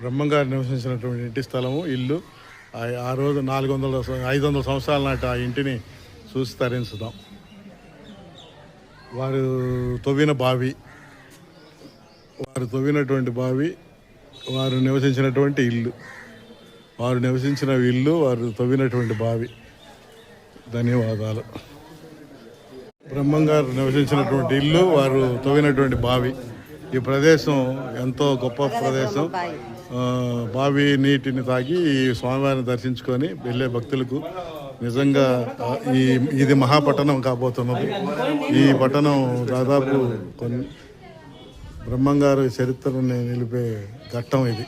బ్రహ్మంగారు నివసించినటువంటి ఇంటి స్థలము ఇల్లు. ఆ- రోజు నాలుగు వందల ఐదు వందల సంవత్సరాల నాటి ఆ ఇంటిని చూసి తరించుదాం. వారు తవ్విన బావి వారు తవ్వినటువంటి బావి వారు నివసించినటువంటి ఇల్లు. వారు నివసించిన ఇల్లు వారు తవ్వినటువంటి బావి. ధన్యవాదాలు. బ్రహ్మంగారు నివసించినటువంటి ఇల్లు వారు తవ్వినటువంటి బావి. ఈ ప్రదేశం ఎంతో గొప్ప ప్రదేశం. ఆ, బావి నీటిని తాగి ఈ స్వామివారిని దర్శించుకొని వెళ్ళే భక్తులకు నిజంగా ఈ ఇది మహాపట్టణం కాబోతున్నది. ఈ పట్టణం దాదాపు కొన్ని బ్రహ్మంగారు చరిత్రని నిలిపే ఘట్టం ఇది.